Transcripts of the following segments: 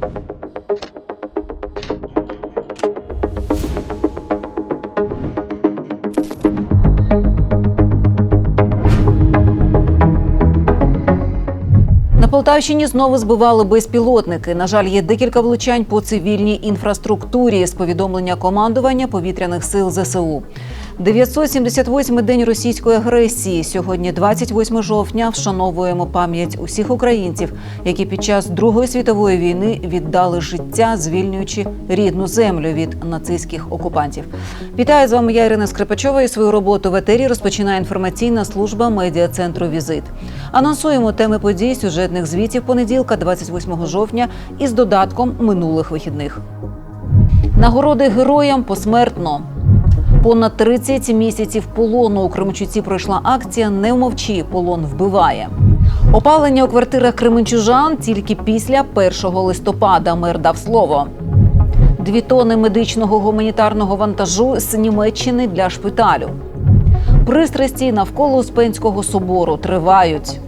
На Полтавщині знову збивали безпілотники. На жаль, є декілька влучань по цивільній інфраструктурі з повідомлення командування повітряних сил ЗСУ. 978-й день російської агресії. Сьогодні, 28 жовтня, вшановуємо пам'ять усіх українців, які під час Другої світової війни віддали життя, звільнюючи рідну землю від нацистських окупантів. Вітаю з вами я Ірина Скрипачова. І свою роботу в етері розпочинає інформаційна служба медіа центру Візит. Анонсуємо теми подій сюжетних звітів понеділка, 28 жовтня, із додатком минулих вихідних. Нагороди героям посмертно. Понад 30 місяців полону у Кременчуці пройшла акція Не мовчи, полон вбиває. Опалення у квартирах кременчужан тільки після 1 листопада мер дав слово. Дві тони медичного гуманітарного вантажу з Німеччини для шпиталю. Пристрасті навколо Успенського собору тривають.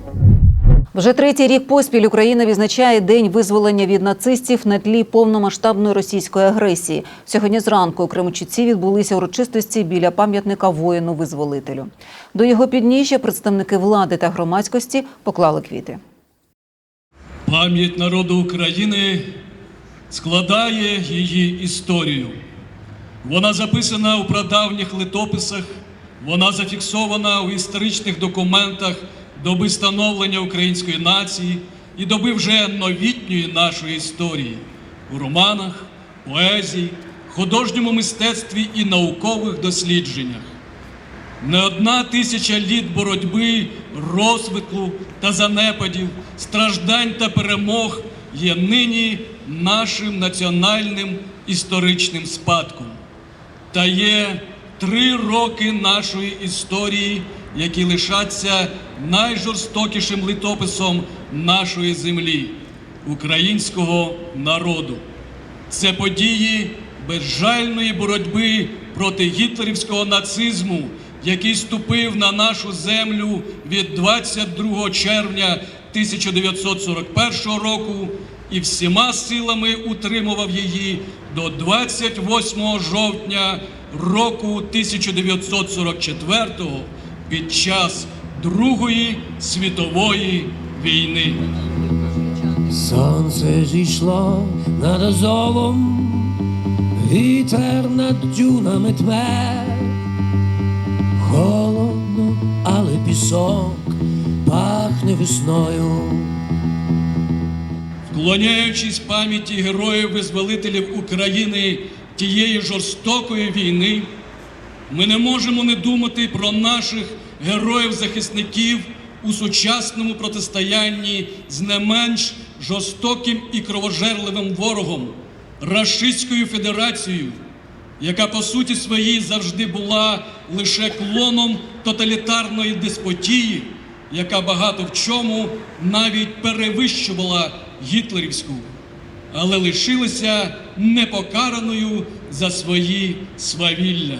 Вже третій рік поспіль Україна відзначає день визволення від нацистів на тлі повномасштабної російської агресії. Сьогодні зранку у Кременчуці відбулися урочистості біля пам'ятника воїну-визволителю. До його підніжжя представники влади та громадськості поклали квіти. Пам'ять народу України складає її історію. Вона записана у прадавніх литописах, вона зафіксована у історичних документах доби становлення української нації і доби вже новітньої нашої історії у романах, поезії, художньому мистецтві і наукових дослідженнях. Не одна тисяча літ боротьби, розвитку та занепадів, страждань та перемог є нині нашим національним історичним спадком. Та є три роки нашої історії, які лишаться найжорстокішим литописом нашої землі, українського народу. Це події безжальної боротьби проти гітлерівського нацизму, який ступив на нашу землю від 22 червня 1941 року і всіма силами утримував її до 28 жовтня року 1944 під час Другої світової війни. Сонце зійшло над Азовом, вітер над дюнами тме, холодно, але пісок пахне весною. Вклоняючись пам'яті героїв-визволителів України тієї жорстокої війни, ми не можемо не думати про наших героїв-захисників у сучасному протистоянні з не менш жорстоким і кровожерливим ворогом Рашистською Федерацією, яка по суті своїй завжди була лише клоном тоталітарної деспотії, яка багато в чому навіть перевищувала гітлерівську, але лишилася непокараною за свої свавілля.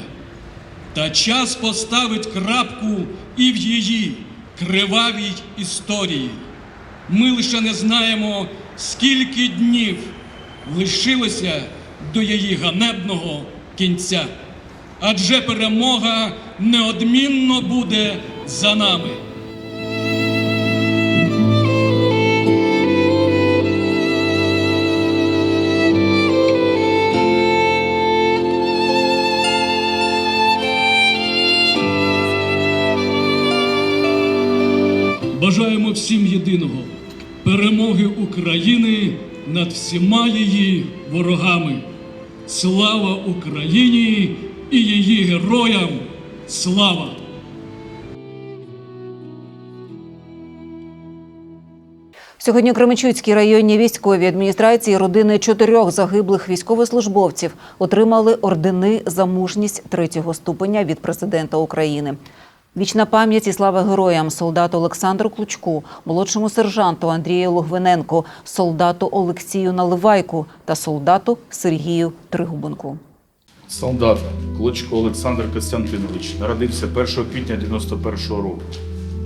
Та час поставить крапку і в її кривавій історії. Ми лише не знаємо, скільки днів лишилося до її ганебного кінця. Адже перемога неодмінно буде за нами. Єдиного перемоги України над всіма її ворогами. Слава Україні і її героям! Слава! Сьогодні у Кременчуцькій районній військовій адміністрації родини чотирьох загиблих військовослужбовців отримали ордени за мужність третього ступеня від президента України. Вічна пам'ять і слава героям солдату Олександру Клучку, молодшому сержанту Андрію Логвиненку, солдату Олексію Наливайку та солдату Сергію Тригубенку. Солдат Клочко Олександр Костянтинович народився 1 квітня 91 року.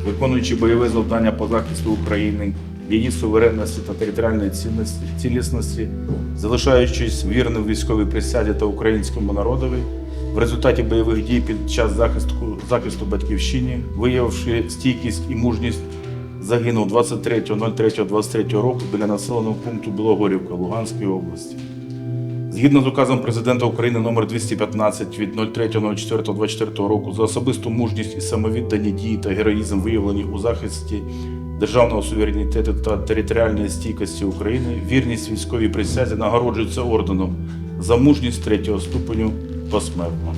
Виконуючи бойове завдання по захисту України, її суверенності та територіальної цінності, цілісності, залишаючись вірним військовій присяді та українському народові, в результаті бойових дій під час захисту, захисту батьківщини, виявивши стійкість і мужність, загинув 23.03.23 року біля населеного пункту Білогорівка Луганської області. Згідно з указом президента України номер 215 від 03.04.24 року за особисту мужність і самовіддані дії та героїзм виявлені у захисті державного суверенітету та територіальної стійкості України, вірність військовій присязі нагороджується орденом за мужність третього ступеню посмертно.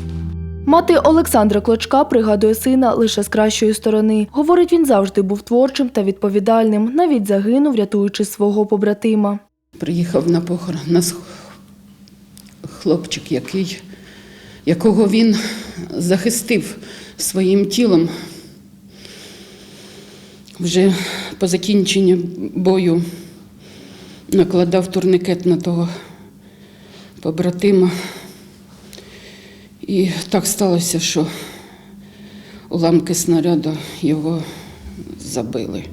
Мати Олександра Клочка пригадує сина лише з кращої сторони. Говорить, він завжди був творчим та відповідальним, навіть загинув, рятуючи свого побратима. Приїхав на похорон нас хлопчик, який, якого він захистив своїм тілом. Вже по закінченні бою накладав турникет на того побратима. І так сталося, що уламки снаряду його забили.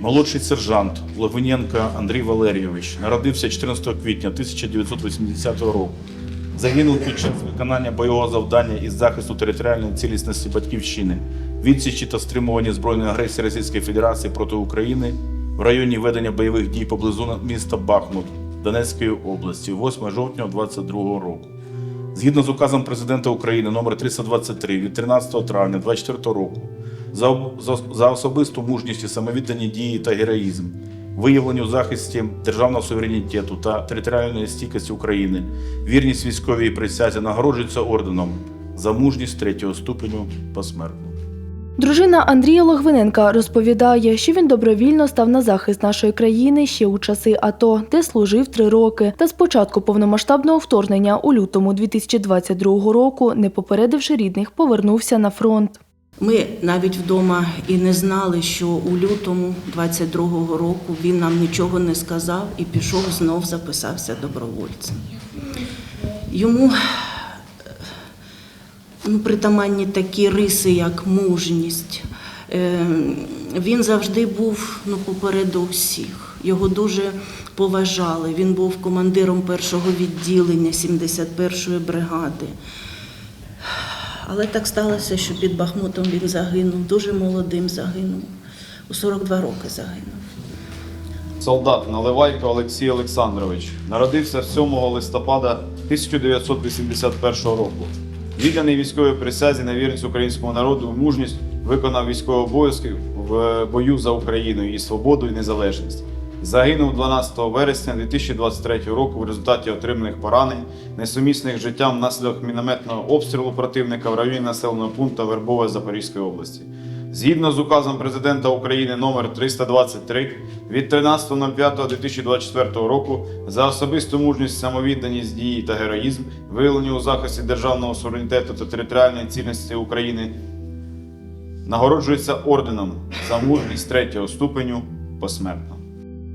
Молодший сержант Логвиненко Андрій Валерійович народився 14 квітня 1980 року. Загинув під час виконання бойового завдання із захисту територіальної цілісності Батьківщини, відсічі та стримування збройної агресії Російської Федерації проти України в районі ведення бойових дій поблизу міста Бахмут Донецької області 8 жовтня 2022 року. Згідно з указом президента України номер 323 від 13 травня 2024 року за, за, за особисту мужність самовіддані дії та героїзм, виявлені у захисті державного суверенітету та територіальної стійкості України, вірність військовій присязі нагороджується орденом за мужність третього ступеню посмертно. Дружина Андрія Логвиненка розповідає, що він добровільно став на захист нашої країни ще у часи АТО, де служив три роки. Та з початку повномасштабного вторгнення у лютому 2022 року, не попередивши рідних, повернувся на фронт. Ми навіть вдома і не знали, що у лютому 22-го року він нам нічого не сказав і пішов знов записався добровольцем. Йому ну, притаманні такі риси, як мужність. Е, Він завжди був ну, попереду всіх. Його дуже поважали. Він був командиром першого відділення 71-ї бригади. Але так сталося, що під Бахмутом він загинув, дуже молодим загинув. У 42 роки загинув. Солдат Наливайко Олексій Олександрович народився 7 листопада 1981 року. Відданий військовій присязі на вірність українському народу мужність виконав військові обов'язки в бою за Україну, і свободу і незалежність. Загинув 12 вересня 2023 року в результаті отриманих поранень, несумісних життям внаслідок мінометного обстрілу противника в районі населеного пункту Вербове Запорізької області. Згідно з указом президента України номер 323 від 13.05.2024 року за особисту мужність, самовідданість дії та героїзм, виявлені у захисті державного суверенітету та територіальної цілісності України, нагороджується орденом за мужність третього ступеню посмертно.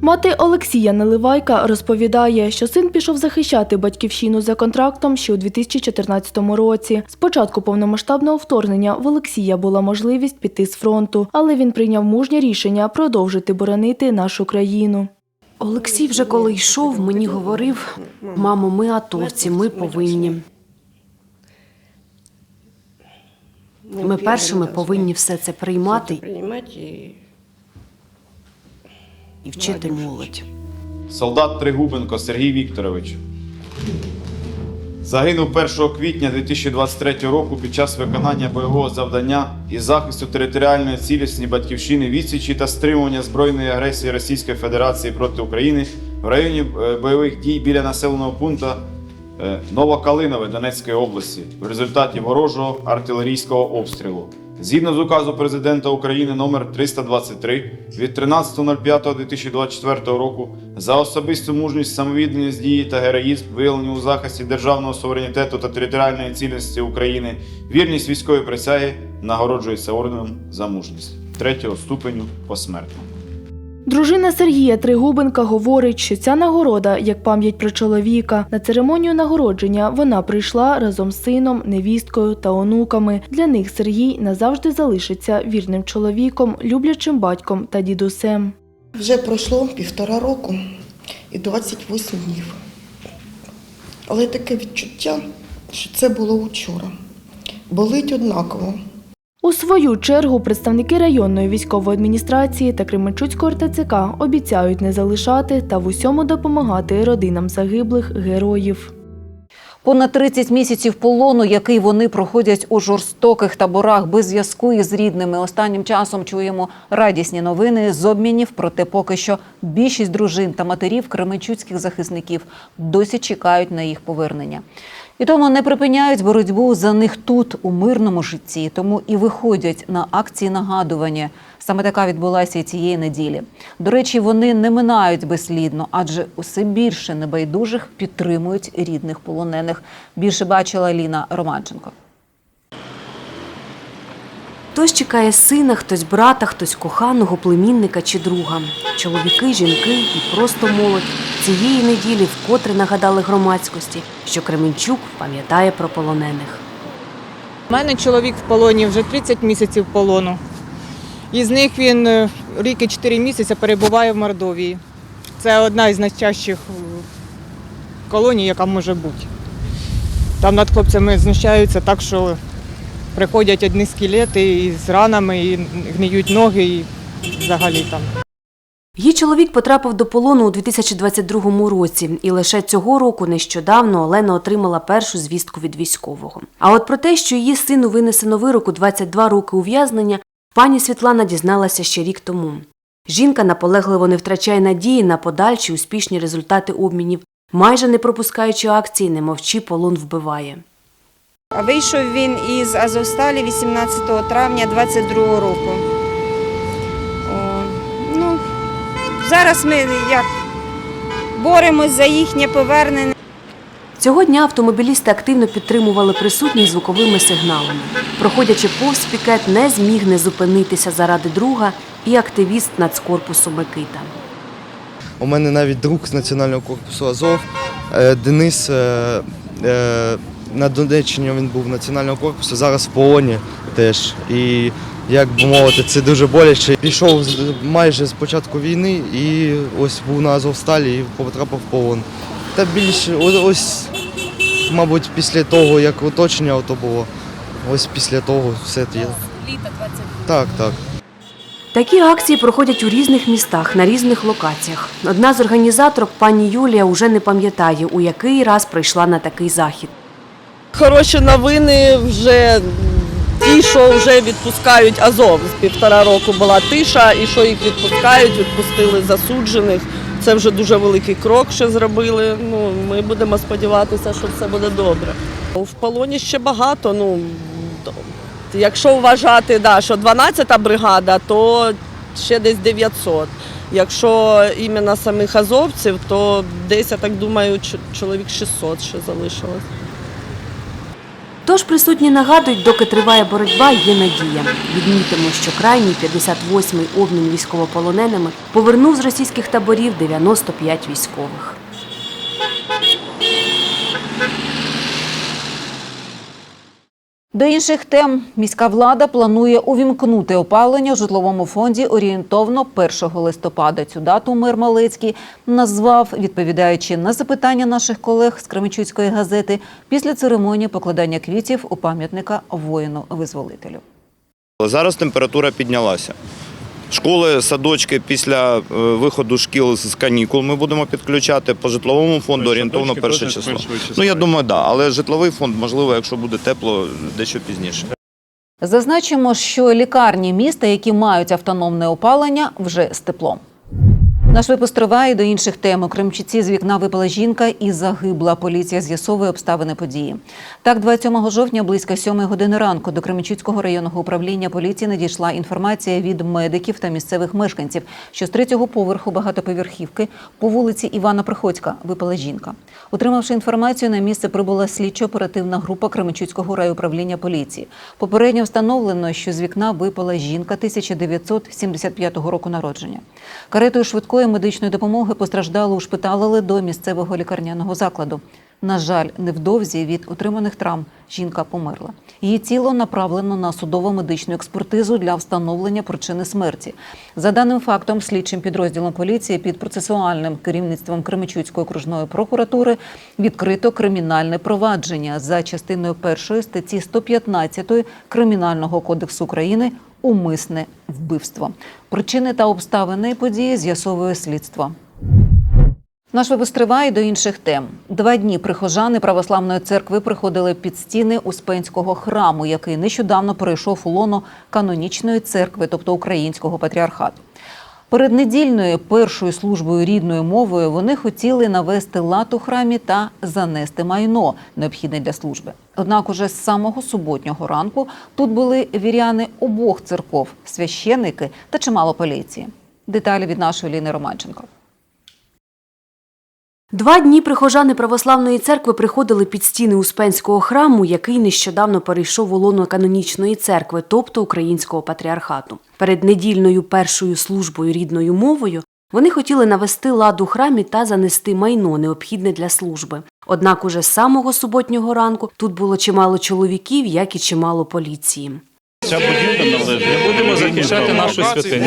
Мати Олексія Наливайка розповідає, що син пішов захищати батьківщину за контрактом ще у 2014 році. З початку повномасштабного вторгнення в Олексія була можливість піти з фронту, але він прийняв мужнє рішення продовжити боронити нашу країну. Олексій вже коли йшов, мені говорив: мамо, ми атовці, ми повинні. Ми першими повинні все це приймати і вчити молодь. Солдат Тригубенко Сергій Вікторович. Загинув 1 квітня 2023 року під час виконання бойового завдання і захисту територіальної цілісності батьківщини відсічі та стримування збройної агресії Російської Федерації проти України в районі е, бойових дій біля населеного пункту е, Новокалинове Донецької області в результаті ворожого артилерійського обстрілу. Згідно з указу президента України номер 323 від 13.05.2024 року за особисту мужність, самовідданість дії та героїзм, виявлені у захисті державного суверенітету та територіальної цілісності України, вірність військової присяги нагороджується орденом за мужність третього ступеню посмертно. Дружина Сергія Тригубенка говорить, що ця нагорода як пам'ять про чоловіка. На церемонію нагородження вона прийшла разом з сином, невісткою та онуками. Для них Сергій назавжди залишиться вірним чоловіком, люблячим батьком та дідусем. Вже пройшло півтора року і 28 днів. Але таке відчуття, що це було вчора. Болить однаково. У свою чергу представники районної військової адміністрації та Кременчуцького РТЦК обіцяють не залишати та в усьому допомагати родинам загиблих героїв. Понад 30 місяців полону, який вони проходять у жорстоких таборах без зв'язку із рідними. Останнім часом чуємо радісні новини з обмінів. Проте поки що більшість дружин та матерів кременчуцьких захисників досі чекають на їх повернення. І тому не припиняють боротьбу за них тут, у мирному житті. Тому і виходять на акції нагадування. Саме така відбулася і цієї неділі. До речі, вони не минають безслідно, адже усе більше небайдужих підтримують рідних полонених. Більше бачила Ліна Романченко. Хтось чекає сина, хтось брата, хтось коханого, племінника чи друга. Чоловіки, жінки і просто молодь цієї неділі вкотре нагадали громадськості, що Кременчук пам'ятає про полонених. У мене чоловік в полоні вже 30 місяців полону. Із них він е, рік і 4 місяці перебуває в Мордовії. Це одна із найчастіших е, колоній, яка може бути. Там над хлопцями знущаються так, що приходять одні скелети із ранами, і гниють ноги, і взагалі там. Її чоловік потрапив до полону у 2022 році, і лише цього року нещодавно Олена отримала першу звістку від військового. А от про те, що її сину винесено вироку 22 роки ув'язнення, пані Світлана дізналася ще рік тому. Жінка наполегливо не втрачає надії на подальші успішні результати обмінів, майже не пропускаючи акції, не мовчи, полон вбиває. Вийшов він із Азовсталі 18 травня 22 року. О, ну, зараз ми як боремось за їхнє повернення. Цього дня автомобілісти активно підтримували присутність звуковими сигналами. Проходячи повз пікет, не зміг не зупинитися заради друга і активіст нацкорпусу Микита. У мене навіть друг з Національного корпусу Азов е, Денис. На Донеччині він був Національного корпусу, зараз в полоні теж. І як би мовити, це дуже боляче. Пішов майже з початку війни і ось був на Азовсталі і потрапив в полон. Та більше ось, мабуть, після того, як оточення ото було, ось після того все є. Літо 22. Так, так. Такі акції проходять у різних містах на різних локаціях. Одна з організаторок, пані Юлія, уже не пам'ятає, у який раз прийшла на такий захід. Хороші новини вже ті, що вже відпускають Азов. З півтора року була тиша, і що їх відпускають, відпустили засуджених. Це вже дуже великий крок, що зробили. Ну, ми будемо сподіватися, що все буде добре. В полоні ще багато. Ну, якщо вважати, да, що 12-та бригада, то ще десь 900. Якщо іменно самих азовців, то десь, я так думаю, чоловік 600 ще залишилось. Тож присутні нагадують, доки триває боротьба, є надія. Відмітимо, що крайній 58-й обмін військовополоненими повернув з російських таборів 95 військових. До інших тем міська влада планує увімкнути опалення у житловому фонді орієнтовно 1 листопада. Цю дату Мир Малецький назвав, відповідаючи на запитання наших колег з Кременчуцької газети після церемонії покладання квітів у пам'ятника воїну-визволителю. Зараз температура піднялася. Школи, садочки після е, виходу шкіл з канікул ми будемо підключати по житловому фонду орієнтовно перше число. Ну я думаю, да, але житловий фонд, можливо, якщо буде тепло, дещо пізніше. Зазначимо, що лікарні міста, які мають автономне опалення, вже з теплом. Наш випуск триває до інших тем. У Кримчиці з вікна випала жінка і загибла. Поліція з'ясовує обставини події. Так, 27 жовтня, близько 7 години ранку, до Кременчуцького районного управління поліції надійшла інформація від медиків та місцевих мешканців, що з третього поверху багатоповерхівки по вулиці Івана Приходька випала жінка. Отримавши інформацію, на місце прибула слідчо-оперативна група Кременчуцького райуправління поліції. Попередньо встановлено, що з вікна випала жінка 1975 року народження. Каретою швидкої медичної допомоги постраждалу ушпиталили до місцевого лікарняного закладу. На жаль, невдовзі від отриманих травм жінка померла. Її тіло направлено на судово-медичну експертизу для встановлення причини смерті. За даним фактом, слідчим підрозділом поліції під процесуальним керівництвом Кременчуцької окружної прокуратури відкрито кримінальне провадження за частиною першої статті 115 Кримінального кодексу України умисне вбивство. Причини та обставини події з'ясовує слідство. Наш випуск триває до інших тем. Два дні прихожани православної церкви приходили під стіни Успенського храму, який нещодавно перейшов у лоно канонічної церкви, тобто українського патріархату. Перед недільною першою службою рідною мовою вони хотіли навести лад у храмі та занести майно, необхідне для служби. Однак, уже з самого суботнього ранку тут були віряни обох церков, священники та чимало поліції. Деталі від нашої Ліни Романченко. Два дні прихожани православної церкви приходили під стіни Успенського храму, який нещодавно перейшов у лоно канонічної церкви, тобто українського патріархату. Перед недільною першою службою рідною мовою вони хотіли навести лад у храмі та занести майно, необхідне для служби. Однак уже з самого суботнього ранку тут було чимало чоловіків, як і чимало поліції. Ця будівля належить. Ми будемо захищати нашу святиню.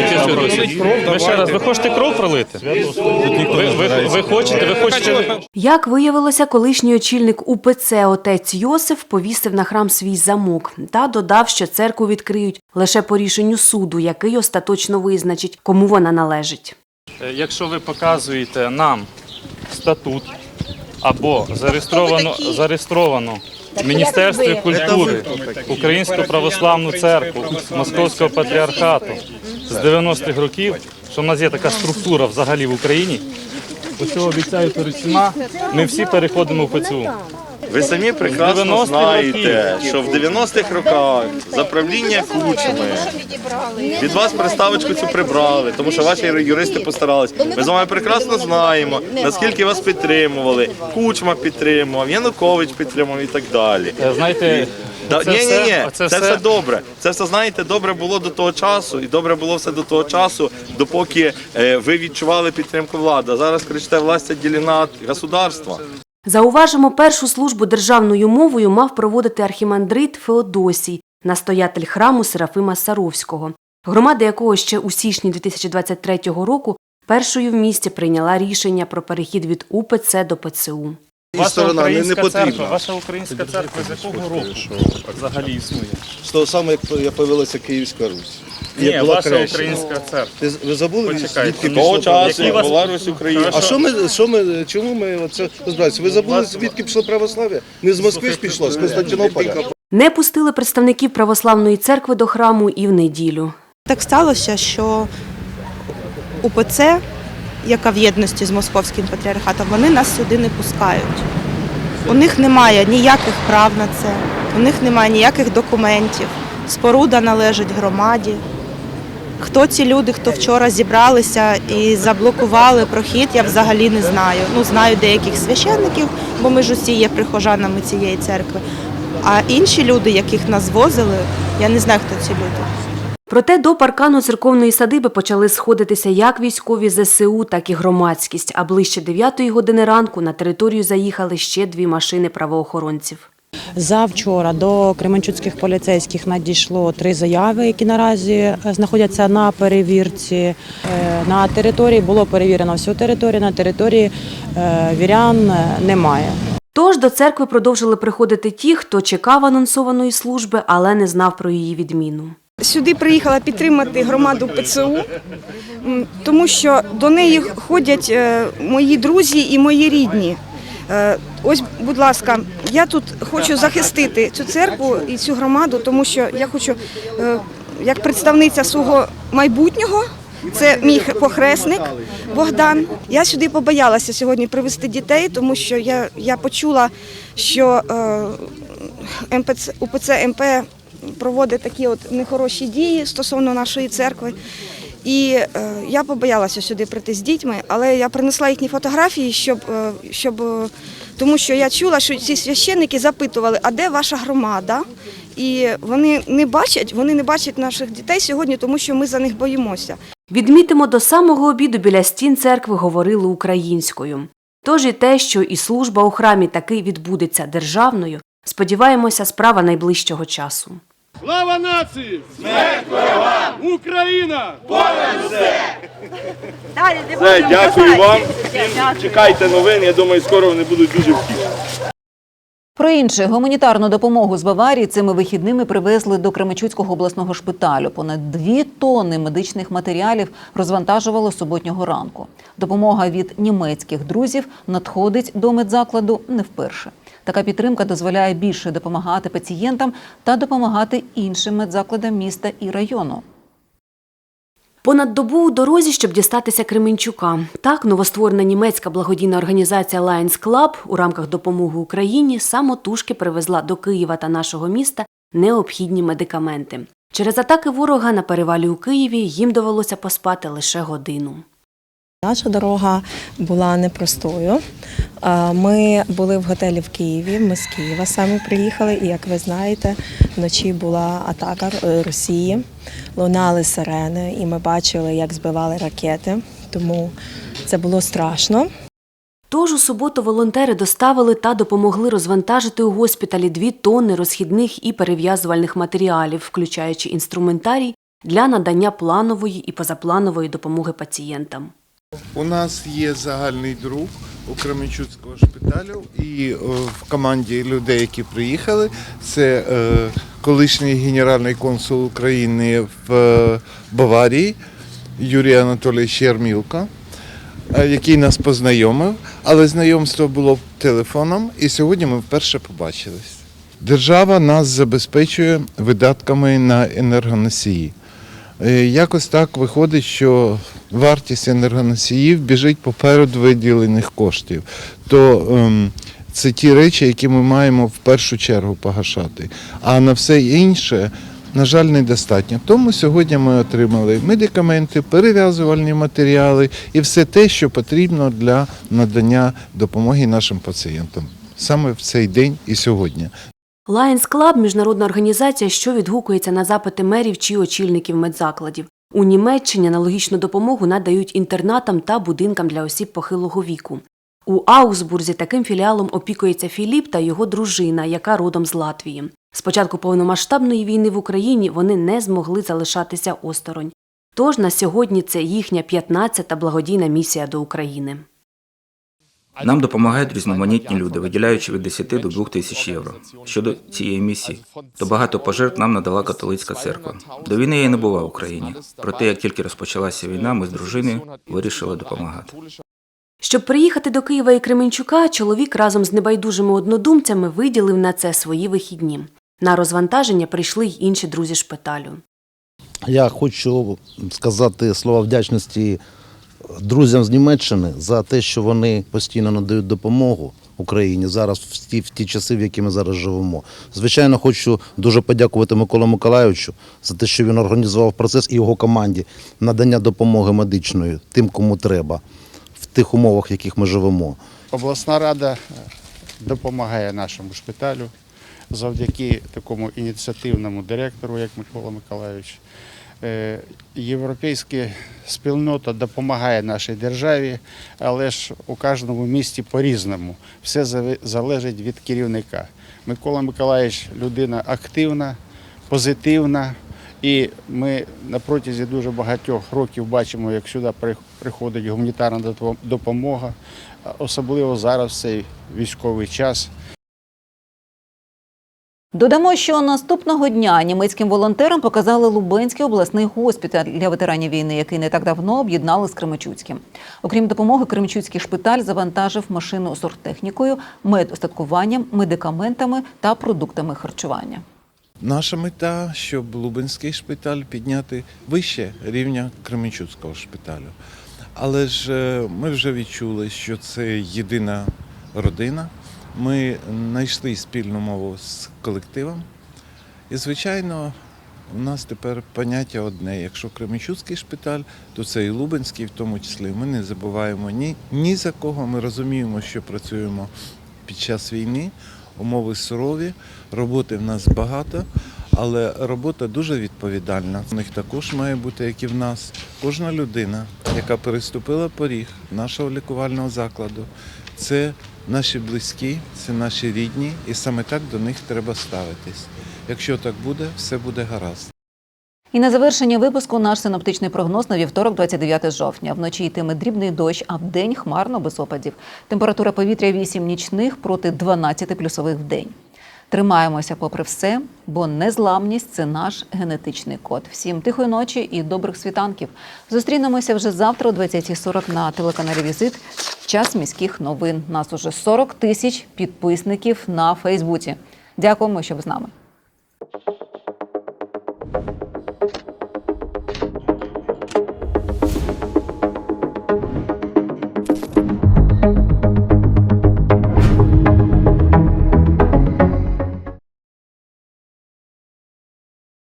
Ви ще раз, ви хочете кров пролити? Ви, ви, ви хочете, ви хочете. Як виявилося, колишній очільник УПЦ отець Йосиф повісив на храм свій замок та додав, що церкву відкриють лише по рішенню суду, який остаточно визначить, кому вона належить. Е, Якщо ви показуєте нам статут або зареєстровано, зареєстровано Міністерстві культури Українську православну церкву Московського патріархату з 90-х років, що в нас є така структура взагалі в Україні, що обіцяю перед всіма, ми всі переходимо в ПЦУ. Ви самі прекрасно знаєте, що в 90-х роках за правління кучми від вас приставочку цю прибрали, тому що ваші юристи постарались. Ми з вами прекрасно знаємо, наскільки вас підтримували. Кучма підтримував, Янукович підтримував і так далі. Е, Знаєте, це ні, ні, все- ні, це це, все- добре. Це все знаєте, добре було до того часу, і добре було все до того часу, допоки е, ви відчували підтримку влади. А зараз кричите, власть відділена від государства. Зауважимо, першу службу державною мовою мав проводити архімандрит Феодосій, настоятель храму Серафима Саровського, громада якого ще у січні 2023 року першою в місті прийняла рішення про перехід від УПЦ до ПЦУ. Ваша сторона не- не потрібна. церква, ваша українська церква з якого року взагалі існує? З того самого, як я появилася Київська Русь. Ні, ваша українська церква. Ви забули Почекайте. звідки Ну, того пішло? часу Які вас- була Русь Україна. А що ми, що ми, чому ми оце розбираємося? Ви забули звідки пішло православ'я? Не з Москви ж пішло, з Константинополя. Не пустили представників православної церкви до храму і в неділю. Так сталося, що УПЦ, яка в єдності з московським патріархатом, вони нас сюди не пускають. У них немає ніяких прав на це, у них немає ніяких документів. Споруда належить громаді. Хто ці люди, хто вчора зібралися і заблокували прохід, я взагалі не знаю. Ну, знаю деяких священників, бо ми ж усі є прихожанами цієї церкви. А інші люди, яких нас возили, я не знаю, хто ці люди. Проте до паркану церковної садиби почали сходитися як військові ЗСУ, так і громадськість. А ближче 9 години ранку на територію заїхали ще дві машини правоохоронців. Завчора до кременчуцьких поліцейських надійшло три заяви, які наразі е, знаходяться на перевірці. Е, На території було перевірено всю територію. На території е, вірян немає. Тож до церкви продовжили приходити ті, хто чекав анонсованої служби, але не знав про її відміну. Сюди приїхала підтримати громаду ПЦУ, тому що до неї ходять мої друзі і мої рідні. Е, Ось, будь ласка, я тут хочу захистити цю церкву і цю громаду, тому що я хочу, е, як представниця свого майбутнього, це мій похресник Богдан. Я сюди побоялася сьогодні привезти дітей, тому що я, я почула, що е, МПЦ, УПЦ МП проводить такі от нехороші дії стосовно нашої церкви. І е, я побоялася сюди прийти з дітьми, але я принесла їхні фотографії, щоб, е, щоб е, тому що я чула, що ці священники запитували, а де ваша громада? І вони не бачать, вони не бачать наших дітей сьогодні, тому що ми за них боїмося. Відмітимо, до самого обіду біля стін церкви говорили українською. Тож і те, що і служба у храмі таки відбудеться державною, сподіваємося, справа найближчого часу. Слава нації! Смерть ворогам! Україна! Понад усе! Все, дякую вам. Чекайте новин. Я думаю, скоро вони будуть дуже втішні. Про інше гуманітарну допомогу з Баварії цими вихідними привезли до Кременчуцького обласного шпиталю. Понад дві тонни медичних матеріалів розвантажували суботнього ранку. Допомога від німецьких друзів надходить до медзакладу не вперше. Така підтримка дозволяє більше допомагати пацієнтам та допомагати іншим медзакладам міста і району. Понад добу у дорозі, щоб дістатися Кременчука. Так, новостворена німецька благодійна організація Lions Club у рамках допомоги Україні самотужки привезла до Києва та нашого міста необхідні медикаменти. Через атаки ворога на перевалі у Києві їм довелося поспати лише годину. Наша дорога була непростою. Ми були в готелі в Києві. Ми з Києва самі приїхали, і як ви знаєте, вночі була атака е, Росії, лунали сирени, і ми бачили, як збивали ракети. Тому це було страшно. Тож у суботу волонтери доставили та допомогли розвантажити у госпіталі дві тонни розхідних і перев'язувальних матеріалів, включаючи інструментарій для надання планової і позапланової допомоги пацієнтам. У нас є загальний друг у Кременчуцького шпиталю, і е, в команді людей, які приїхали, це е, колишній генеральний консул України в е, Баварії Юрій Анатолійович Ярмілко, який нас познайомив, але знайомство було телефоном, і сьогодні ми вперше побачились. Держава нас забезпечує видатками на енергоносії. Якось так виходить, що вартість енергоносіїв біжить поперед виділених коштів. То ем, це ті речі, які ми маємо в першу чергу погашати. А на все інше, на жаль, недостатньо. Тому сьогодні ми отримали медикаменти, перев'язувальні матеріали і все те, що потрібно для надання допомоги нашим пацієнтам саме в цей день і сьогодні. Lions Club – міжнародна організація, що відгукується на запити мерів чи очільників медзакладів. У Німеччині аналогічну допомогу надають інтернатам та будинкам для осіб похилого віку. У Аусбурзі таким філіалом опікується Філіп та його дружина, яка родом з Латвії. З початку повномасштабної війни в Україні вони не змогли залишатися осторонь. Тож на сьогодні це їхня 15-та благодійна місія до України. Нам допомагають різноманітні люди, виділяючи від 10 до 2 тисяч євро. Щодо цієї місії, то багато пожертв нам надала католицька церква. До війни я не була в Україні. Проте, як тільки розпочалася війна, ми з дружиною вирішили допомагати. Щоб приїхати до Києва і Кременчука, чоловік разом з небайдужими однодумцями виділив на це свої вихідні. На розвантаження прийшли й інші друзі шпиталю. Я хочу сказати слова вдячності друзям з Німеччини за те, що вони постійно надають допомогу Україні зараз в ті, в ті часи, в які ми зараз живемо. Звичайно, хочу дуже подякувати Миколу Миколайовичу за те, що він організував процес і його команді надання допомоги медичної тим, кому треба, в тих умовах, в яких ми живемо. Обласна рада допомагає нашому шпиталю завдяки такому ініціативному директору, як Микола Миколайович. Е, Європейська спільнота допомагає нашій державі, але ж у кожному місті по-різному. Все залежить від керівника. Микола Миколайович людина активна, позитивна. І ми на протязі дуже багатьох років бачимо, як сюди приходить гуманітарна допомога, особливо зараз в цей військовий час. Додамо, що наступного дня німецьким волонтерам показали Лубенський обласний госпіталь для ветеранів війни, який не так давно об'єднали з Кременчуцьким. Окрім допомоги, Кременчуцький шпиталь завантажив машину з оргтехнікою, медостаткуванням, медикаментами та продуктами харчування. Наша мета, щоб Лубенський шпиталь підняти вище рівня Кременчуцького шпиталю. Але ж е, ми вже відчули, що це єдина родина. Ми знайшли спільну мову з колективом. І, звичайно, у нас тепер поняття одне. Якщо Кременчуцький шпиталь, то це і Лубенський в тому числі. Ми не забуваємо ні, ні за кого. Ми розуміємо, що працюємо під час війни. Умови сурові, роботи в нас багато, але робота дуже відповідальна. У них також має бути, як і в нас, кожна людина, яка переступила поріг нашого лікувального закладу, це наші близькі, це наші рідні, і саме так до них треба ставитись. Якщо так буде, все буде гаразд. І на завершення випуску наш синоптичний прогноз на вівторок, 29 жовтня. Вночі йтиме дрібний дощ, а вдень хмарно без опадів. Температура повітря 8 нічних проти 12 плюсових в день. Тримаємося попри все, бо незламність це наш генетичний код. Всім тихої ночі і добрих світанків. Зустрінемося вже завтра о 20.40 на телеканалі Візит. Час міських новин. Нас уже 40 тисяч підписників на Фейсбуці. Дякуємо, що ви з нами.